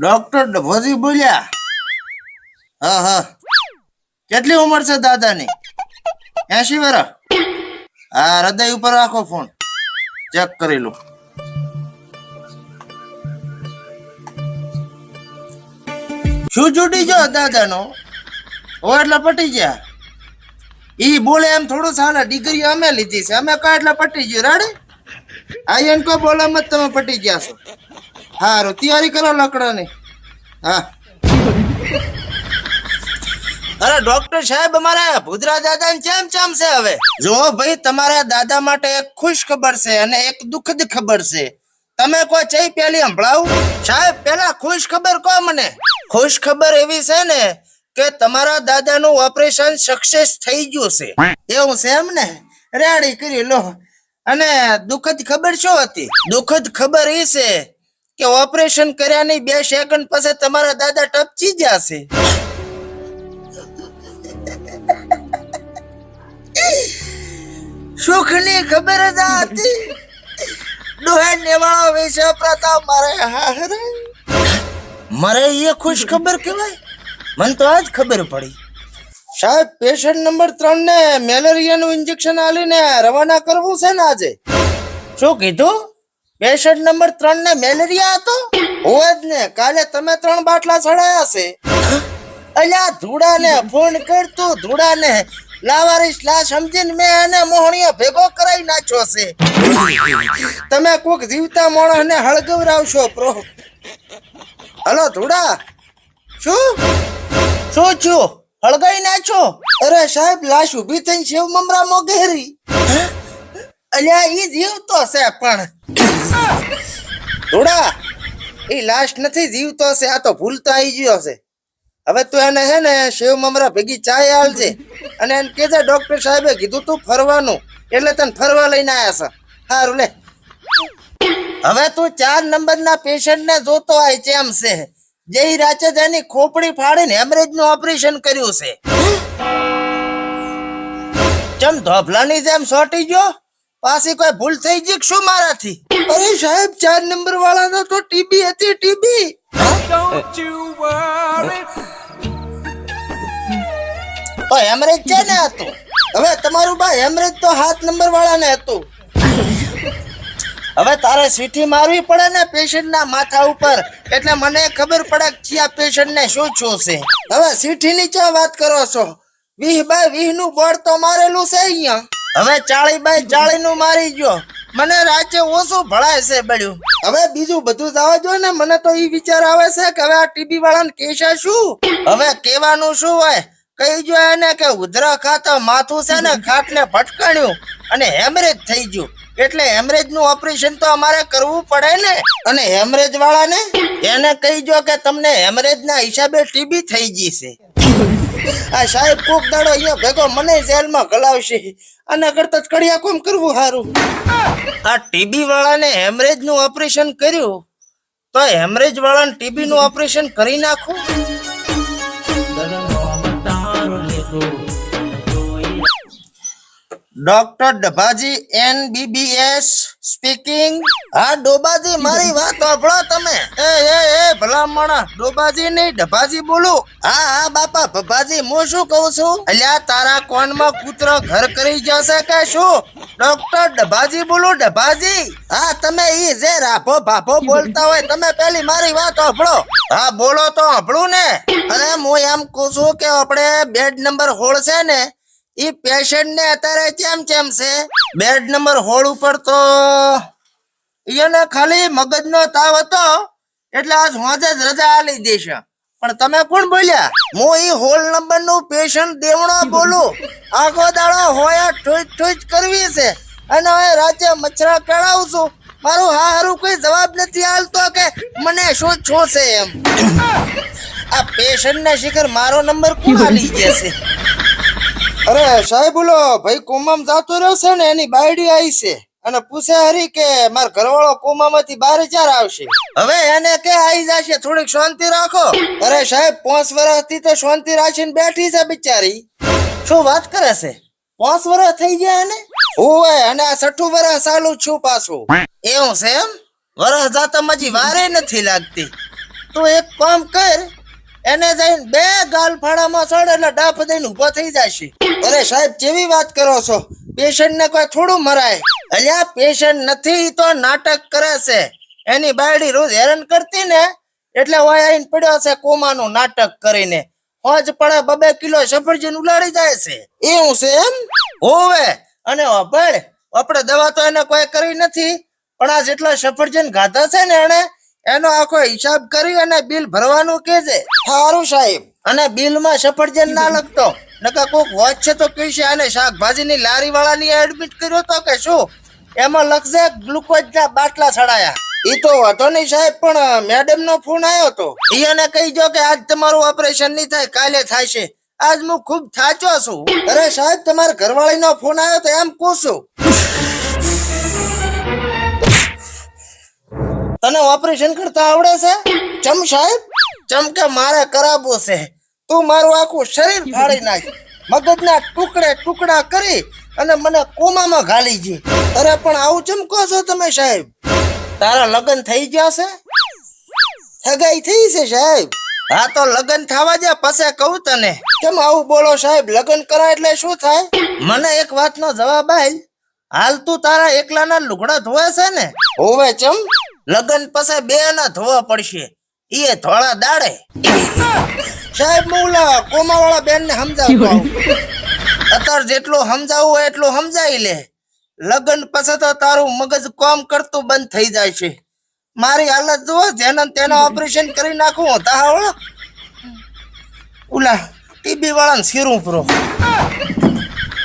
Doctor ડભોજી બોલ્યા? હા હા. કેટલી ઉંમર છે દાદાની? એસી વર્ષ હા, હૃદય ઉપર રાખો ફોન. ચેક કરી લો. શું છૂટી જો દાદાનો? ઓ એટલે પટી ગયા? ઈ બોલે એમ થોડું ચાલે ડિગ્રી અમે લીધી છે. અમે કા એટલે પટી ગયું? રાડે આ એમ કો બોલામાં તમે પટી ગયા છો? હારું, તૈયારી કરો લકડાની. હા. અરે ડોક્ટર સાહેબ, અમારા ભૂદરા દાદા ને ચેમ ચેમ છે હવે? જો ભાઈ, તમારા દાદા માટે એક ખુશ ખબર છે અને એક દુઃખદ ખબર છે. તમે કોઈ ચઈ પેલી સંભળાવું? સાહેબ, પેલા ખુશ ખબર કહો મને? ખુશ ખબર એવી છે ને કે તમારા દાદાનું ઓપરેશન સક્સેસ થઈ ગયું છે. એવું છે એમ ને? રેડી કરી લો. અને દુઃખદ ખબર શું હતી? દુઃખદ ખબર એ છે કે ઓપરેશન કર્યા નહીં, બે સેકન્ડ પછી તમારા દાદા ટપચી જશે? સુખની ખબર જ હતી. ડોહે નેવાળો વિશે પ્રતાપ મારે હારે મારે એ ખુશ ખબર કહેવાય? મને તો આજ ખબર પડી. સાહેબ પેશન્ટ નંબર ત્રણ ને મેલેરિયાનું ઇન્જેક્શન આલીને રવાના કરવું છે ને આજે? શું કીધું? પેશન્ટ નંબર ત્રણ ને મેલેરિયા હતો? હોય જ ને, કાલે તમે ત્રણ બાટલા ચડાયા છે. અલ્યા ધૂડાને ફોન કરતું ધૂડાને લાવારીશ, લા સમજીને મેં એને મોહણીએ ભેગો કરાઈ નાખ્યો છે. તમે કોક જીવતા માણસને હળગવરાવશો પ્રો. હલો ધૂડા શું? શું છું હળગાઈ નાખ્યો? અરે સાહેબ, લાશ ઊભી થઈને શિવ મમરા મોગેરી. અલ્યા, ઈ જીવતો છે પણ. ધૂડા એ લાસ્ટ નથી, જીવતો હશે, આ તો ભૂલતો આવી ગયો છે હવે તું એને છે ને, શિવ મમરા ભેગી ચાય આલજે. અને એને કેજે ડોક્ટર સાહેબે કીધું તું ફરવાનું, એટલે તને ફરવા લઈને આવ્યા છે. સારું લે. હવે તું ચાર નંબરના પેશન્ટને જોતો આય, ચેમ છે? જે ઈ રાચે તેની ખોપડી ફાડીને હેમરેજનું ઓપરેશન કર્યું છે. ચમ ધોભલાની જેમ સોટી ગયો? પાછી કોઈ ભૂલ થઈ ગઈ શું મારાથી? અરે સાહેબ ચાર નંબર વાળાનો તો ટીબી હતી ટીબી. તો હેમરેજ છે ને હતું? હવે તમારું બા હેમરેજ તો સાત નંબર વાળાને હતું. હવે તારે સીટી મારવી પડે ને પેશન્ટ ના માથા ઉપર. એટલે મને ખબર પડે કે આ પેશન્ટ ને શું શું છે હવે સીટી ની ચા વાત કરો છો? વીહ બાય વીસનું બોર્ડ તો મારેલું છે અહીંયા. હવે ચાળી બાય ચાળી નું મારી ગયો. મને રાજ્ય ઓછું ભળાય છે બળ્યું. હવે બીજું બધું જવા જો ને, મને તો ઈ વિચાર આવે છે કે હવે આ ટીબી વાળાને કેશે શું? હવે કેવાનું શું હોય? કહી જો એને કે ઉધરા ખાતા માથું છે ને, ખાટને ભટકાણ્યું અને હેમરેજ થઈ ગયું. એટલે હેમરેજનું ઓપરેશન તો અમારે કરવું પડે ને. અને હેમરેજ વાળાને એને કહી જો કે તમને હેમરેજ ના હિસાબે ટીબી થઈ ગઈ છે. આ સાહેબ કોક દાડો અહીંયા ભેગો મને જેલમાં ગલાવશે. આના કરતા કડિયા કોમ કરવું સારું આ ટીબી વાળાને હેમરેજનું ઓપરેશન કર્યું. તો હેમરેજ વાળાને ટીબી નું ઓપરેશન કરી નાખું. Doctor Dabhaji MBBS speaking હા, ડોબાજી, મારી વાત સાંભળો તમે. એ એ એ ભલા ડોબાજી નહીં ડભાજી બોલું. હા હા, બાપા, ભભાજી, હું શું કહું છું? અલ્યા, તારા કોનમાં કૂતરો ઘર કરી જશે કે શું? ડોક્ટર ડભાજી બોલું ડભાજી હા, તમે ઈ જે રાભો ભાભો બોલતા હોય, તમે પેલી મારી વાત સાંભળો. હા, બોલો તો, સાંભળું ને. અરે, હું એમ કહું છું કે આપણે બેડ નંબર હોળ છે ને ઈ પેશન્ટ ને અત્યારે કેમ કેમ છે? બેડ નંબર હોળ ઉપર તો એને ખાલી મગજનો તાવ હતો એટલે આજ હોજે જ રજા આલી દેશે. પણ તમે કોણ બોલ્યા? હું એ હોલ નંબરનું પેશન્ટ દેવણો બોલું. આખો દાડો હોયા ઠોઈચ ઠોઈચ કરવી છે. અને હવે રાતે મચ્છરા કેળાવું છું. મારું હા હારું કોઈ જવાબ નથી આલતો કે મને શું છો છે એમ. આ પેશન્ટ ને શિખર મારો નંબર કોણ આલી જશે અરે સાહેબ બોલો, ભાઈ કોમામ જાતો રહ્યો છે ને, એની બાયડી આવી છે. અને પૂછે હરી કે માર ઘરવાળો કોમામાંથી બહાર ચાર આવશે? હવે એને કે આવી જશે, થોડીક શાંતિ રાખો. અરે સાહેબ, પાંચ વર્ષથી તો શાંતિ રાખીને બેઠી છે બિચારી. શું વાત કરે છે? પાંચ વર્ષ થઈ ગયા એને? ઓવે અને આ છઠ્ઠું વર્ષ ચાલુ છું પાછું. એવું છે એમ? વરસ જાતા મજી વારે નથી લાગતી. તું એક કામ કર, એને જઈને બે ગાલ ફાડામાં ચડ, એટલે ડાફ દઈને ઊભો થઈ જશે. અરે સાહેબ કેવી વાત કરો છો? પેશન્ટ ને કોઈ થોડું મરાય. અલ્યા પેશન્ટ નથી તો નાટક કરે છે. એની બાયડી રોજ હેરાન કરતી ને એટલે વાય આઈને પડ્યો છે કોમાનું નાટક કરીને. હોજ પડે બબે કિલો સફરજન ઉલાડી જાય છે. એવું છે એમ? હોવે. અને અભળ આપણે દવા તો એને કોઈ કરી નથી પણ આ જેટલા સફરજન ખાધા છે ને એને એનો આખો હિસાબ કરી અને બિલ ભરવાનું કે છે? સારું સાહેબ. અને બિલમાં સફરજન ના લખતો. નકા કોક વોચ છે તો કહેશે, આને શાકભાજીની લારી વાળાની એડમિટ કર્યો તો કે શું? એમાં લખશે ગ્લુકોઝના બાટલા છડાયા. ઈ તો હતો નહીં સાહેબ, પણ મેડમ નો ફોન આવ્યો તો. ઈ એને કહી જો કે, આજ તમારું ઓપરેશન નહીં થાય, કાલે થાય છે. આજ હું ખૂબ થાચો છું. અરે સાહેબ, તમારા ઘરવાળી નો ફોન આવ્યો તો એમ કહું છું તને ઓપરેશન કરતા આવડે છે? ચમ સાહેબ? ચમ કે મારે કરાવવું છે? તું મારું આખું શરીર ફાડી નાખ. મગજના ટુકડે ટુકડા કરી અને મને કોમામાં ઘાલી જી. અરે પણ આવું ચમ કહો છો તમે સાહેબ? તારા લગ્ન થઈ ગયા છે? સગાઈ થઈ છે સાહેબ? હા તો લગ્ન થવા દે પછી કહું તને. કેમ આવું બોલો સાહેબ? લગ્ન કરાય એટલે શું થાય? મને એક વાતનો જવાબ આલ. હાલ તું તારા એકલાના લુગડા ધોવે છે ને? હોવે ચમ? લગ્ન પછી બે ના ધોવા પડશે. એ ધોળા દાડે. સાહેબ હું ઓલા કોમા વાળા બેન ને સમજાવતો આવું. અત્યારે જેટલો સમજાવવું હોય એટલો સમજાવી લે. લગ્ન પછી તો તારું મગજ કામ કરતું બંધ થઈ જાય છે. મારી હાલત જુઓ જેને તેના ઓપરેશન કરી નાખું તાવળ ઓલા ટીબી વાળાને શીરું પૂરો